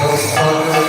Don't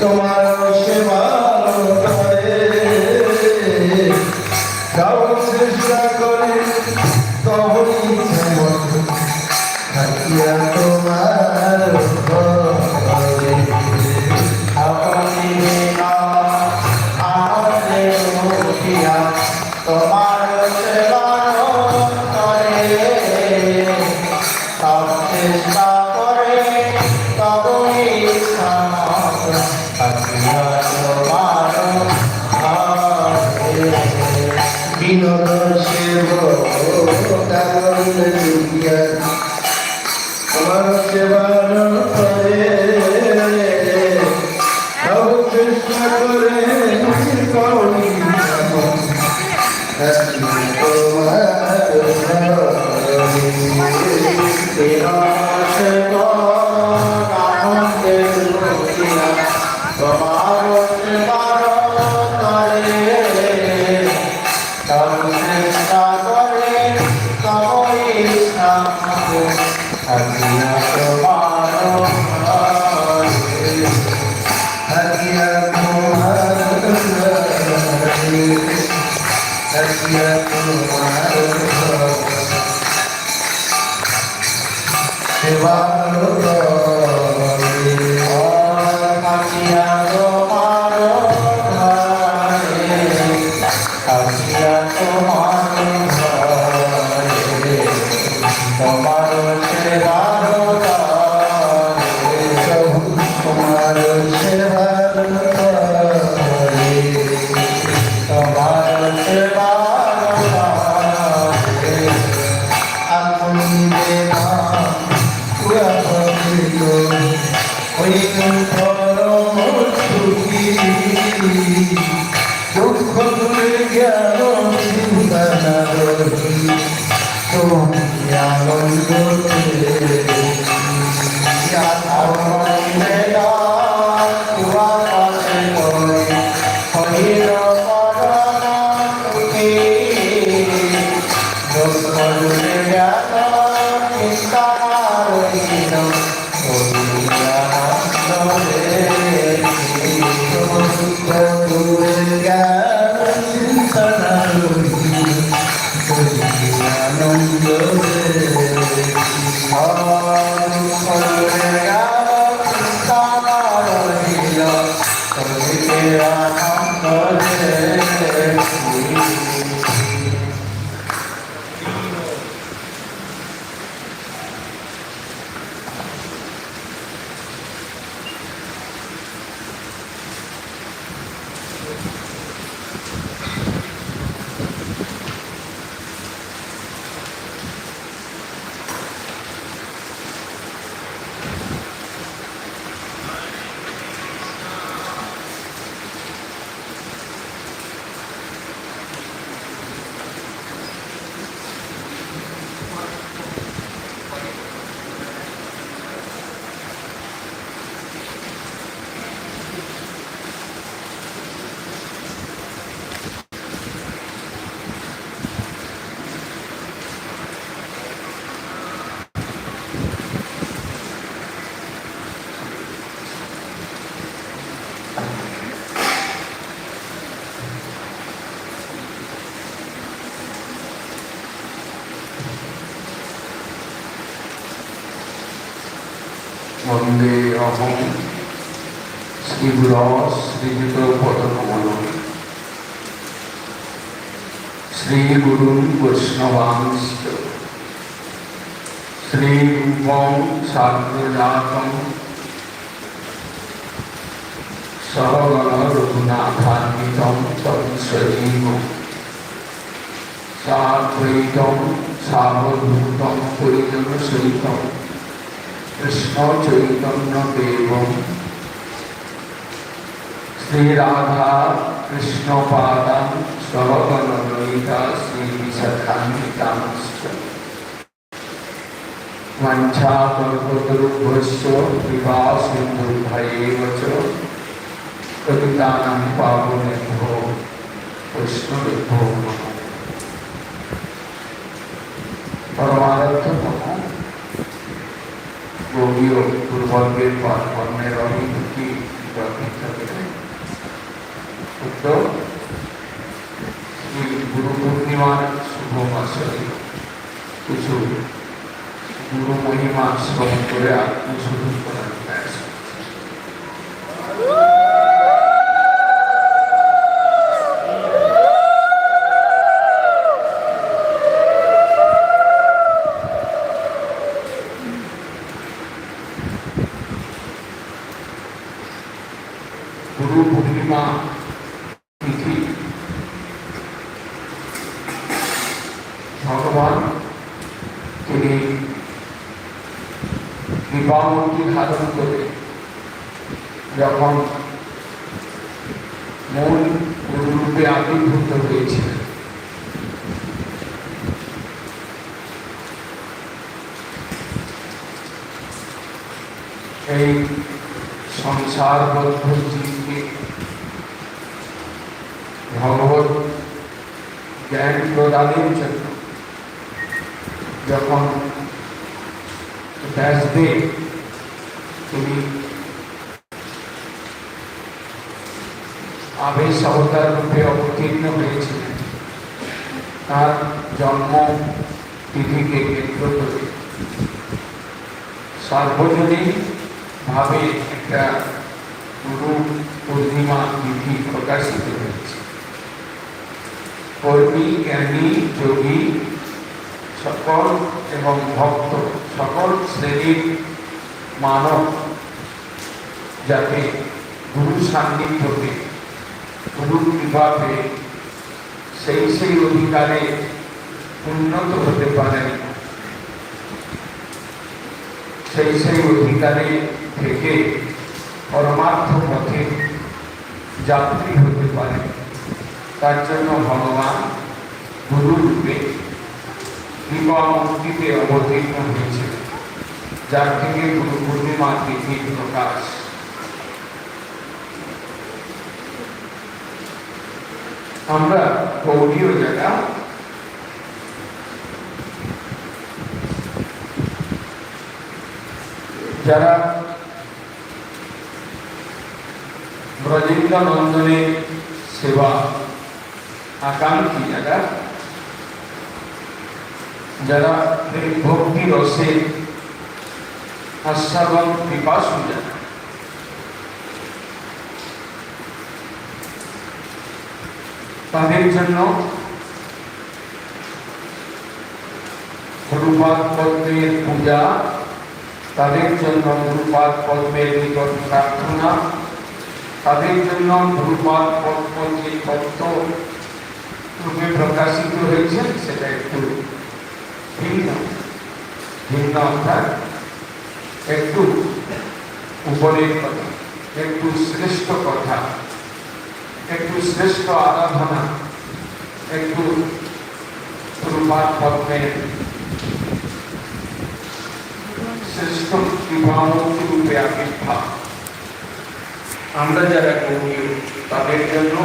তোমার Yeah. বন্দে অহম শ্রীগুর শ্রীযুত পদকমল শ্রীগুরু বৈষ্ণবাংশ শ্রীরূপম সাগ্রজাতম সহগণ রঘুনাথান্বিতম তৎসজীব সাদ্বৈতম সাবধূতম കൃഷ്ണോചൈതം ദേവം ശ്രീരാധാ കൃഷ്ണോപാദം സ്വപനീത ശ്രീവിശാന്തികാംശ്ച വഞ്ചാപർവ്വതരുഭ്യശ്ച വിവാസിന്ധുഭയേവ ച പതിതാനാം പാവനേഭ്യോ വൈഷ്ണവേഭ്യോ നമഃ परमार्थ को কৃপা সিন্ধুভ্যেব চ পতিতানাং পাবনেভ্যো বৈষ্ণবেভ্যো নমঃ পরমারাধ্যতম গৌরীয় দুর্ভাগ্যের পর কর্মের অভিমুখী উত্তর শ্রী গুরু পূর্ণিমার শুভ মাসে কিছু গুরু মহিমা শ্রবণ করে আত্মশোধন গুরু পূর্ণিমা তিথি। ভগবান তিনি কৃপামূর্তি ধারণ করে যখন মূল গুরুরূপে আবির্ভূত হয়েছিলেন। এই সংসারবদ্ধ জীবকে জ্ঞান প্রদানের জন্য যখন ব্যাসদেব তিনি আবেশ অবতার রূপে অবতীর্ণ হয়েছিলেন তার জন্ম তিথিকে কেন্দ্র করে সার্বজনীন ভাবে একটা গুরু পূর্ণিমা তিথি প্রকাশিত হয়েছে কর্মী জ্ঞানী যোগী সকল এবং ভক্ত সকল শ্রেণীর মানব যাতে গুরু সান্নিধ্যকে গুরু কৃপা পেয়ে সেই সেই অধিকারে উন্নত হতে পারেন সেই সেই অধিকারে থেকে যাত্রী হতে পারে তার জন্য ভগবান গুরু রূপে কৃপা মূর্তিতে অবতীর্ণ হয়েছে যার থেকে গুরু পূর্ণিমা তিথির প্রকাশ আমরা গৌরীয় জায়গা যারা ব্রজেন্দ্র নন্দনের সেবা আকাঙ্ক্ষী যারা যারা এই ভক্তি রসে আস্বাদন পিপাসু যারা তাদের জন্য গুরুপাদ পদ্মের পূজা তাদের জন্য গুরুপাদ পদ্মের নিকট প্রার্থনা তাদের জন্য গুরুপাদ পদ্ম যে তত্ত্ব রূপে প্রকাশিত হয়েছে সেটা একটু ভিন্ন ভিন্ন অর্থাৎ একটু উপরের কথা একটু শ্রেষ্ঠ কথা একটু শ্রেষ্ঠ আরাধনা একটু রূপার পদ্মের শ্রেষ্ঠ বিবাহমূর্তি রূপে আবির্ভাব আমরা যারা গৌরীয় তাদের জন্য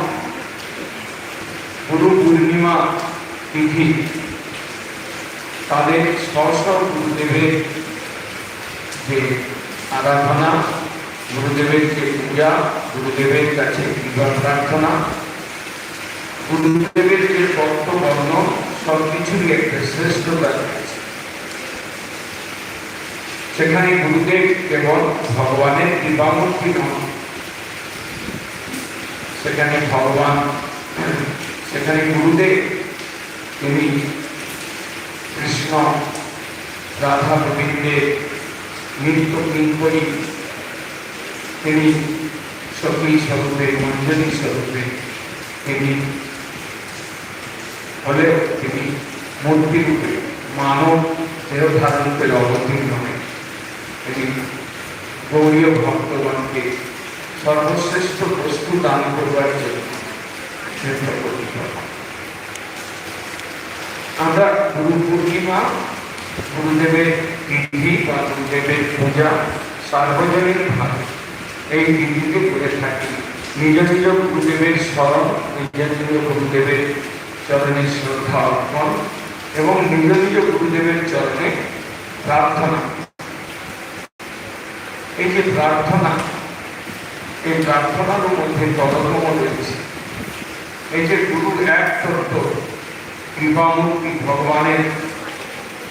গুরু পূর্ণিমা তিথি। তাদের স্পষ্ট গুরুদেবের যে আরাধনা, গুরুদেবের যে পূজা, গুরুদেবের কাছে বিবাহ প্রার্থনা, গুরুদেবের যে বর্তবর্ণ সব কিছুরই একটা শ্রেষ্ঠতা রয়েছে। সেখানে গুরুদেব কেবল ভগবানের কৃপামূর্তি নন, সেখানে ভগবান সেখানে গুরুদেব তিনি কৃষ্ণ রাধা গোবিন্দের নৃত্য কিঙ্করী তিনি সখী স্বরূপে মঞ্জনী স্বরূপে তিনি হলেও তিনি মূর্তি রূপে, মানব দেহ ধারণ করে অবতীর্ণ তিনি গৌরীয় ভক্তগণকে সর্বশ্রেষ্ঠ বস্তু দান করবার জন্য আমরা গুরু পূর্ণিমা, গুরুদেবের তিথি বা গুরুদেবের পূজা সার্বজনীন ভাবে এই তিথিতে করে থাকি। নিজ নিজ গুরুদেবের স্মরণ, নিজ নিজ গুরুদেবের চরণে শ্রদ্ধা অর্পণ এবং নিজ নিজ গুরুদেবের চরণে প্রার্থনা। এই যে প্রার্থনা, এই প্রার্থনার মধ্যে তদন্ম রয়েছে। এই যে গুরু এক তত্ত্ব কৃপামূর্তি ভগবানের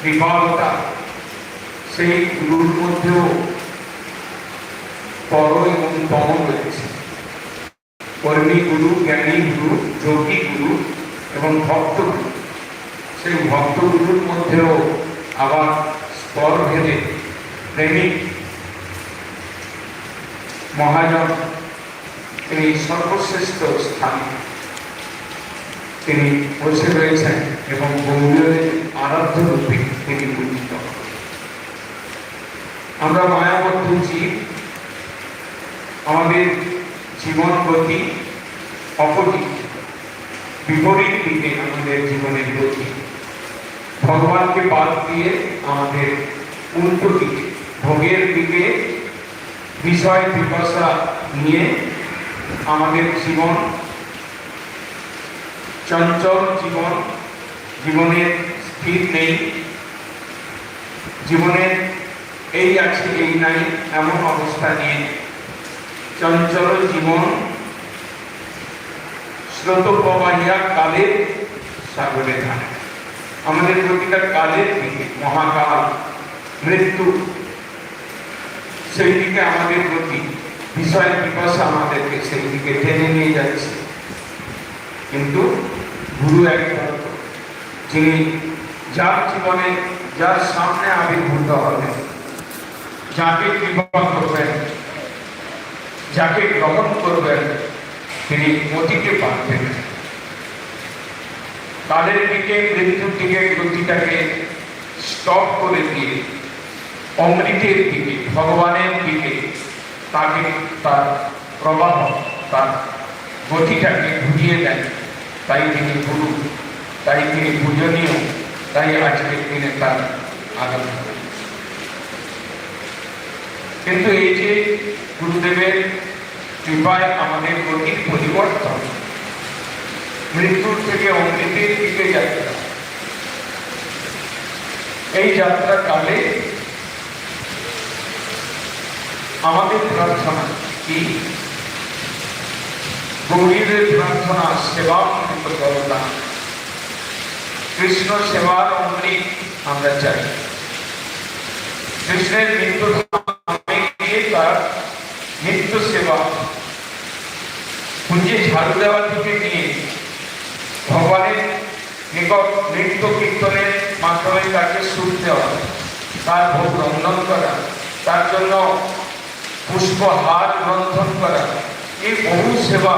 কৃপালতা, সেই গুরুর মধ্যেও পর এবং তম রয়েছে। কর্মী গুরু, জ্ঞানী গুরু, যোগী গুরু এবং ভক্ত গুরু, সেই ভক্ত গুরুর মধ্যেও আবার স্তর ভেদে প্রেমিক মহাজন তিনি সর্বশ্রেষ্ঠ স্থানে তিনি বসে রয়েছেন এবং গৌরীয় আরাধ্য রূপে তিনি পূজিত। আমরা মায়াবদ্ধ জীব, আমাদের জীবন গতি অপরিত বিপরীত দিকে আমাদের জীবনের গতি। ভগবানকে বাদ দিয়ে আমাদের উল্টো ভোগের দিকে বিষয় বিপাশা নিয়ে আমাদের জীবন চঞ্চল জীবন, জীবনের স্থির নেই। জীবনের এই আছে, এই নাই, এমন অবস্থা নিয়ে চঞ্চল জীবন স্রোত প্রবাহিয়া কালের সাগরে ধানে আমাদের প্রতিটা কালের দিকে, মহাকাল, মৃত্যু, সেই দিকে আমাদের প্রতি বিষয় বিপাশা আমাদেরকে সেই দিকে টেনে নিয়ে যাচ্ছে। কিন্তু গুরু একমাত্র যিনি যার জীবনে, যার সামনে আবির্ভূত হবেন যাকে কৃপা করবেন, যাকে গ্রহণ করবেন, তিনি অতীতে পারবেন তাদের দিকে, মৃত্যুর দিকে গতিটাকে স্টপ করে দিয়ে অমৃতের দিকে, ভগবানের দিকে তাকে তার প্রবাহ, তার গতিটাকে ঘুরিয়ে দেন। তাই তিনি গুরু, তাই তিনি পূজনীয়, তাই আজকের দিনে তার আগাম কিন্তু এই যে গুরুদেবের কৃপায় আমাদের গতির পরিবর্তন, মৃত্যুর থেকে অমৃতের দিকে যাত্রা, এই যাত্রা কালে আমাদের প্রার্থনা কি? গৌরীদের প্রার্থনা, সেবা করতাম কৃষ্ণ সেবার অমৃত আমরা চাই। কৃষ্ণের মৃত্যু তার নিত্য সেবা। পুঁজে ঝাড়ু দেওয়া থেকে নিয়ে ভগবানের নিকট নৃত্য কীর্তনের মাধ্যমে তাকে সুখ দেওয়া, তার ভোগ রন্ধন করা, তার জন্য পুষ্পহার রন্ধন করা, এই বহু সেবা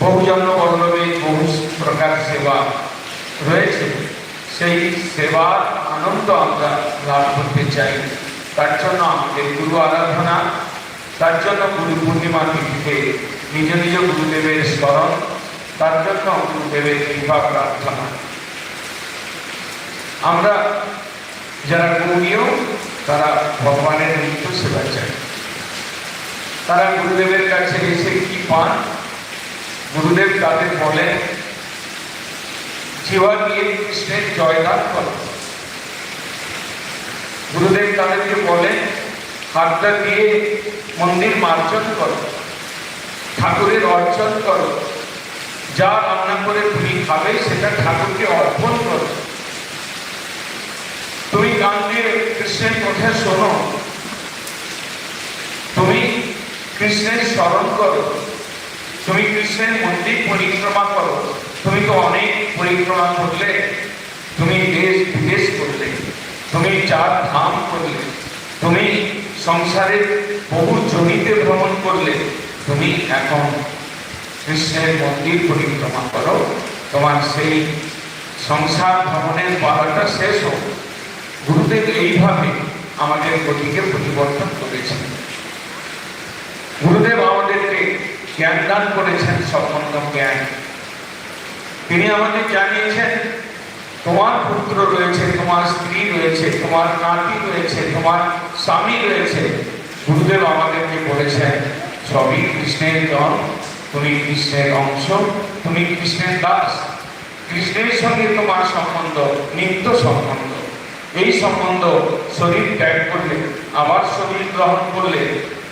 বহুজন বল্লভে বহু প্রকার সেবা রয়েছে সেই সেবার আনন্দ আমরা লাভ করতে চাই তার জন্য আমাদের গুরু আরাধনা তার জন্য গুরু পূর্ণিমা তিথিতে নিজ নিজ গুরুদেবের স্মরণ তার জন্য গুরুদেবের কৃপা প্রার্থনা আমরা যারা গৌরীয় তারা ভগবানের নিত্য সেবা চাই তারা গুরুদেবের কাছে এসে কি পান গুরুদেব তাদের বলেন জীবা দিয়ে কৃষ্ণের জয়গান করো। গুরুদেব তাদেরকে বলেন, হাতটা দিয়ে মন্দির মার্জন করো, ঠাকুরের অর্চন করো, যা রান্না করে তুমি খাবে, সেটা ঠাকুরকে অর্পণ করো। তুমি গান দিয়ে কৃষ্ণের কথা শোনো, তুমি কৃষ্ণের স্মরণ করো। তুমি কৃষ্ণের মন্দির পরিক্রমা করো। তুমি তো অনেক পরিক্রমা করলে। তুমি দেশ বিদেশ করলে। তুমি চার ধাম করলে। তুমি সংসারের বহু জমিতে ভ্রমণ করলে। তুমি এখন কৃষ্ণের মন্দির পরিক্রমা করো। তোমার সেই সংসার ভ্রমণের পালাটা শেষ হোক। গুরুদেব এইভাবে আমাদের গতিকে পরিবর্তন করেছেন। গুরুদেব আমাদেরকে জ্ঞান দান করেছেন সম্বন্ধ জ্ঞান। তিনি আমাদের জানিয়েছেন, তোমার পুত্র রয়েছে, তোমার স্ত্রী রয়েছে, তোমার নাতি রয়েছে, তোমার স্বামী রয়েছে। গুরুদেব আমাদেরকে বলেছেন, সবই কৃষ্ণের জন তুমি কৃষ্ণের অংশ, তুমি কৃষ্ণের দাস। কৃষ্ণের সঙ্গে তোমার সম্বন্ধ, নিত্য সম্বন্ধ। এই সম্বন্ধ শরীর ত্যাগ করলে, আবার শরীর গ্রহণ করলে,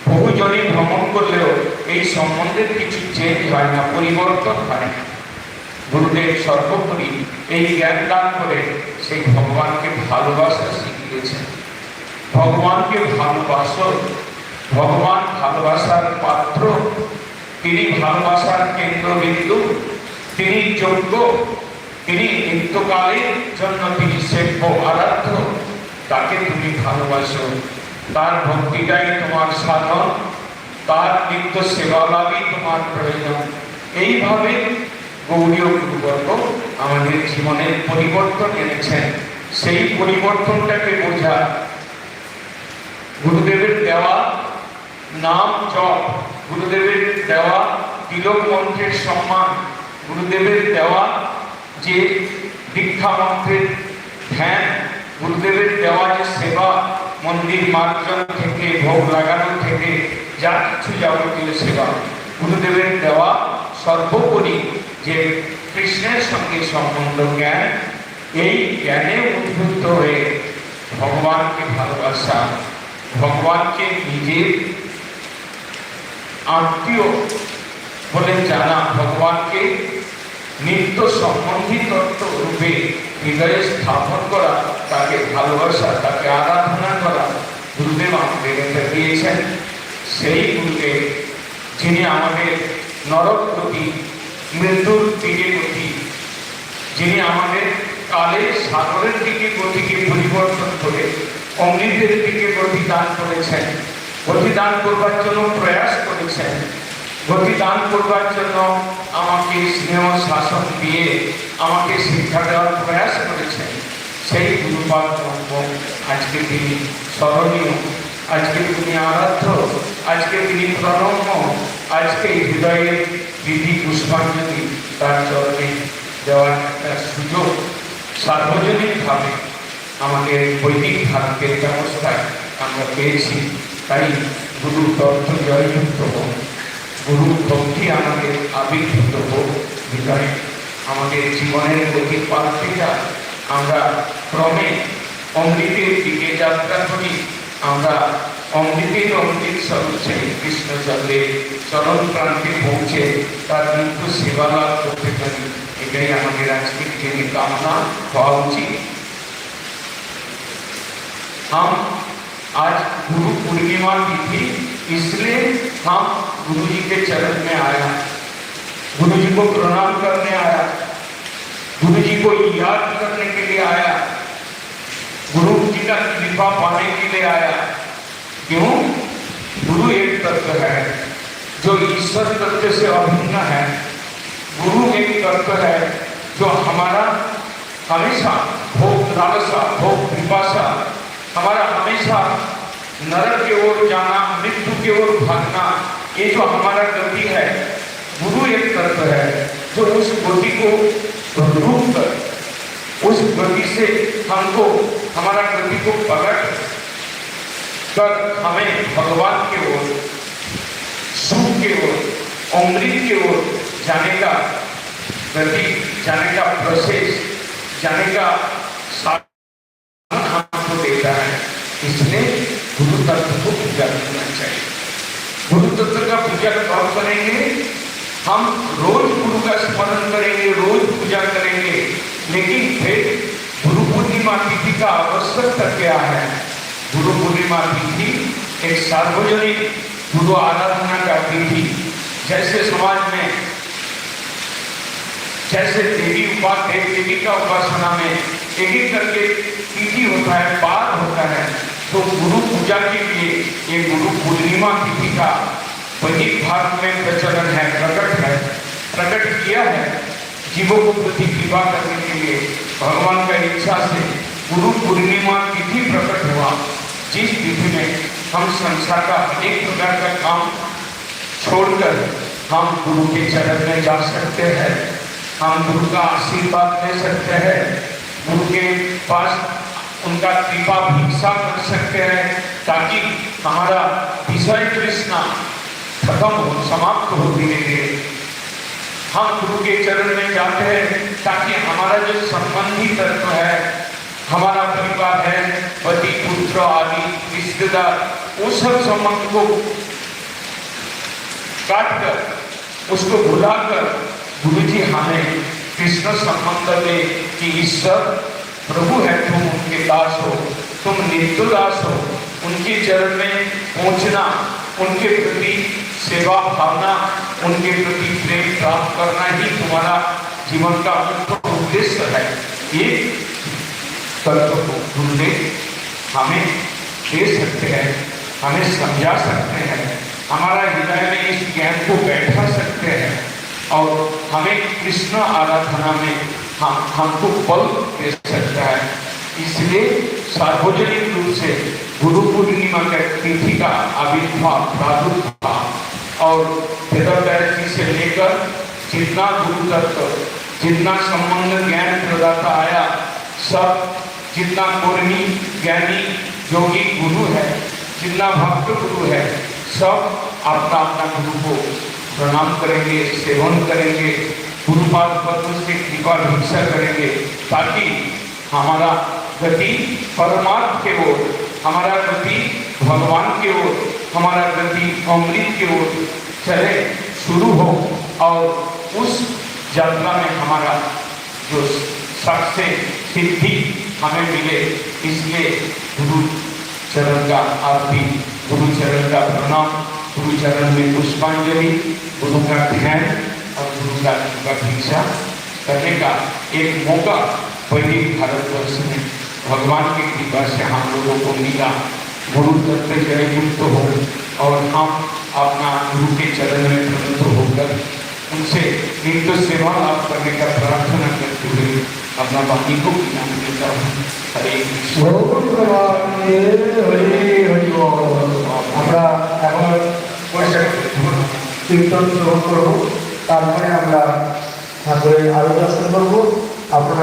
বহুজনই ভ্রমণ করলেও এই সম্বন্ধের কিছু চেঞ্জ হয় না, পরিবর্তন হয় না। গুরুদেব সর্বোপরি এই জ্ঞান দান করে সেই ভগবানকে ভালোবাসা শিখিয়েছেন। ভগবানকে ভালোবাসো ভগবান ভালোবাসার পাত্র, তিনি ভালোবাসার কেন্দ্রবিন্দু, তিনি যোগ্য, তিনি নিত্যকালের জন্য তিনি সেব্য আরাধ্য, তাকে তুমি ভালোবাসো। তার ভক্তিটাই তোমার সাধন। তার নিত্য সেবা লাভই তোমার প্রয়োজন। এইভাবে গৌরীয় গুরুবর্গ আমাদের জীবনের পরিবর্তন এনেছেন। সেই পরিবর্তনটাকে বোঝা গুরুদেবের দেওয়া নাম জপ, গুরুদেবের দেওয়া তিলক মন্ত্রের সম্মান, গুরুদেবের দেওয়া যে দীক্ষা মন্ত্রের ধ্যান, গুরুদেবের দেওয়া যে সেবা, মন্দির মার্জন থেকে, ভোগ লাগানো থেকে যা কিছু যাবতীয় সেবা গুরুদেবের দেওয়া সর্বোপরি যে কৃষ্ণের সঙ্গে সম্বন্ধ জ্ঞান, এই জ্ঞানে উদ্বুদ্ধ হয়ে ভগবানকে ভালোবাসা, ভগবানকে নিজের আত্মীয় বলে জানা, ভগবানকে নিত্য সম্বন্ধী রূপে হৃদয়ে স্থাপন করা, তাকে ভালোবাসা, তাকে আরাধনা করা, গুরুদেব আমাদের দিয়েছেন। সেই গুরুদেব যিনি আমাদের নরক প্রতি মৃত্যুর দিকে গতি, যিনি আমাদের কালে সাগরের দিকে গতিকে পরিবর্তন করে অমৃতের দিকে গতি দান করেছেন, গতি দান করবার জন্য প্রয়াস করেছেন, গতি দান করবার জন্য আমাকে স্নেহ শাসন দিয়ে আমাকে শিক্ষা দেওয়ার প্রয়াস করেছেন। সেই ব্রহ্ম আজকে তিনি স্মরণীয়। আজকে তিনি আরাধ্য, আজকে তিনি প্রণম্য, আজকে হৃদয়ের বিধি পুষ্পাঞ্জলি তার চরণে দেওয়ার একটা সুযোগ। সার্বজনীনভাবে আমাদের বৈদিক ভারতের ব্যবস্থায় আমরা পেয়েছি। তাই গুরু তত্ত্ব জয়যুক্ত হোক, গুরু ভক্তি আমাদের আবির্ভূত হোক ভিতরে। আমাদের জীবনের গতি পাল্টে যায় আমরা ক্রমে অমৃতের দিকে যাত্রা করি। আমরা অমৃতের অমৃত স্বরূপ সেই কৃষ্ণচন্দ্রের চরণ প্রান্তে পৌঁছে তার নিত্য সেবা লাভ করতে পারি এটাই আমাদের আজকের দিনে কামনা হওয়া উচিত हम आज गुरु पूर्णिमा तिथि इसलिए हम गुरु जी के चरण में आया गुरु जी को प्रणाम करने आया गुरु जी को याद करने के लिए आया गुरु जी का कृपा पाने के लिए आया। क्यों? गुरु एक तत्व है, जो ईश्वर तत्व से अभिन्न है। गुरु एक तत्व है, जो हमारा हमेशा भोग लालसा भोग पिपासा, हमारा हमेशा नरक की ओर जाना, मृत्यु की ओर भागना, ये जो हमारा गति है, गुरु एक तत्व है, जो उस गति को रूप कर उस गति से हमको, हमारा गति को पकड़ कर हमें भगवान की ओर सुख की ओर, अमृत की ओर जाने का गति, जाने का प्रोसेस जाने का साधन हमको देता है। इसलिए गुरु तत्व को पूजा करना चाहिए। गुरु तत्व का पूजा कब करेंगे? हम रोज गुरु का स्मरण करेंगे, रोज पूजा करेंगे। लेकिन फिर गुरु पूर्णिमा तिथि का आवश्यकता क्या है। गुरु पूर्णिमा तिथि एक सार्वजनिक गुरु आराधना का तिथि। जैसे समाज में, जैसे देवी उपाध्याय देवी का उपासना में एक एक करके तिथि होता है पार होता है तो गुरु पूजा के लिए ये गुरु पूर्णिमा तिथि का वही भारत में प्रचलन है, प्रकट है, प्रकट किया है। जीवों को प्रति कृपा करने के लिए भगवान का इच्छा से गुरु पूर्णिमा तिथि प्रकट हुआ जिस तिथि में हम संसार का अनेक प्रकार का काम छोड़कर हम गुरु के चरण में जा सकते हैं हम गुरु का आशीर्वाद ले सकते हैं गुरु के पास उनका कृपा भिक्षा कर सकते हैं ताकि हमारा विषय कृष्णा खत्म हो समाप्त हो धीरे धीरे हम गुरु के चरण में जाते हैं ताकि हमारा जो संबंधी तत्व है, हमारा परिवार है, पति, पुत्र आदि, रिश्तेदार उस सब संबंध को काट कर उसको भुलाकर गुरु जी हमें कृष्ण संबंध में कि ईश्वर प्रभु है, तुम उनके दास हो, तुम नित्य दास हो, उनके चरण में पहुँचना उनके प्रति सेवा भावना, उनके प्रति प्रेम प्राप्त करना ही तुम्हारा जीवन का मुख्य उद्देश्य है। ये तत्व को गुरुदेव हमें दे सकते हैं, हमें समझा सकते हैं, हमारा हृदय में इस ज्ञान को बैठा सकते हैं और हमें कृष्ण आराधना में हम, हमको बल दे सकता है। इसलिए सार्वजनिक रूप से गुरु पूर्णिमा के तिथि का आविर्भाव, प्रादुर्भाव और से लेकर जितना गुरु तत्व, जितना संबंध ज्ञान प्रदाता आया, सब जितना कर्मी ज्ञानी, योगी गुरु है, जितना भक्त गुरु है, सब अपना अपना गुरु को प्रणाम करेंगे, सेवन करेंगे, गुरुपाद पद्म से कृपा भिक्षा करेंगे, ताकि हमारा गति परमार्थ के ओर, हमारा गति भगवान के ओर, हमारा गति अमृत की ओर चले, शुरू हो और उस यात्रा में हमारा जो सबसे सिद्धि हमें मिले, इसलिए गुरु चरण का आरती गुरु चरण का प्रणाम गुरु चरण में पुष्पांजलि, गुरु का ध्यान और गुरु का भिक्षा करने का एक मौका वैदिक भारतवर्ष में भगवान की कृपा से हम लोगों को मिला गुरु तत्व जय युक्त हो और हम अपना गुरु के चरण में प्रवृत्त होकर उनसे नित्य सेवा लाभ करने का प्रार्थना करते हुए अपना वाणी को ज्ञान देता हूँ हरे कृष्ण গৌরবাণী হরি হরি বল। আমরা এখন পরিষ্কার করে দেবো। কীর্তন শ্রবণ করবো তারপরে আমরা ঠাকুরের আরো দর্শন করবো আপনারা